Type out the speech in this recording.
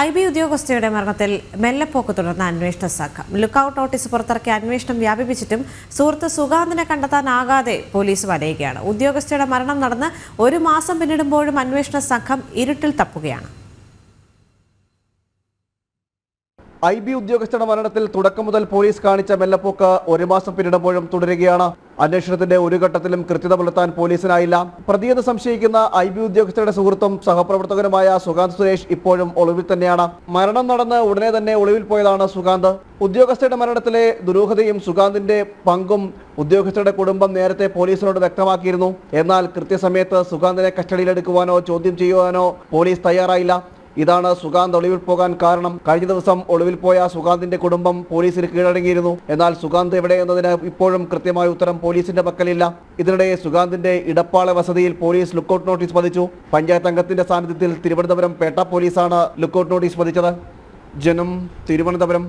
I B ഉദ്യോഗസ്ഥയുടെ മരണത്തിൽ മെല്ലെപ്പോക്ക് തുടർന്ന അന്വേഷണ സംഘം. ലുക്കൌട്ട് നോട്ടീസ് പുറത്തിറക്കിയ അന്വേഷണം വ്യാപിപ്പിച്ചിട്ടും സുഹൃത്ത് സുഗാന്തിനെ കണ്ടെത്താനാകാതെ പോലീസ് വലയുകയാണ്. ഉദ്യോഗസ്ഥയുടെ മരണം നടന്ന് ഒരു മാസം പിന്നിടുമ്പോഴും അന്വേഷണ സംഘം ഇരുട്ടിൽ തപ്പുകയാണ്. ഐ ബി ഉദ്യോഗസ്ഥരുടെ മരണത്തിൽ തുടക്കം മുതൽ പോലീസ് കാണിച്ച മെല്ലപ്പോക്ക് ഒരു മാസം പിന്നിടുമ്പോഴും തുടരുകയാണ്. അന്വേഷണത്തിന്റെ ഒരു ഘട്ടത്തിലും കൃത്യത പുലർത്താൻ പോലീസിനായില്ല. പ്രതിയെന്ന് സംശയിക്കുന്ന ഐ ബി ഉദ്യോഗസ്ഥരുടെ സുഹൃത്തും സഹപ്രവർത്തകനുമായ സുകാന്ത് സുരേഷ് ഇപ്പോഴും ഒളിവിൽ തന്നെയാണ്. മരണം നടന്ന് ഉടനെ തന്നെ ഒളിവിൽ പോയതാണ് സുകാന്ത്. ഉദ്യോഗസ്ഥരുടെ മരണത്തിലെ ദുരൂഹതയും സുകാന്തിന്റെ പങ്കും ഉദ്യോഗസ്ഥരുടെ കുടുംബം നേരത്തെ പോലീസിനോട് വ്യക്തമാക്കിയിരുന്നു. എന്നാൽ കൃത്യസമയത്ത് സുകാന്തിനെ കസ്റ്റഡിയിലെടുക്കുവാനോ ചോദ്യം ചെയ്യുവാനോ പോലീസ് തയ്യാറായില്ല. ഇതാണ് സുഗാന്ത് ഒളിവിൽ പോകാൻ കാരണം. കഴിഞ്ഞ ദിവസം ഒളിവിൽ പോയ സുഗാന്തിന്റെ കുടുംബം പോലീസിന് കീഴടങ്ങിയിരുന്നു. എന്നാൽ സുഗാന്ത് എവിടെ എന്നതിന് ഇപ്പോഴും കൃത്യമായ ഉത്തരം പോലീസിന്റെ പക്കലില്ല. ഇതിനിടെ സുഗാന്തിന്റെ ഇടപ്പാള വസതിയിൽ പോലീസ് ലുക്കൌട്ട് നോട്ടീസ് പതിച്ചു. പഞ്ചായത്ത് അംഗത്തിന്റെ സാന്നിധ്യത്തിൽ തിരുവനന്തപുരം പേട്ട പോലീസാണ് ലുക്കൌട്ട് നോട്ടീസ് പതിച്ചത്. ജനം തിരുവനന്തപുരം.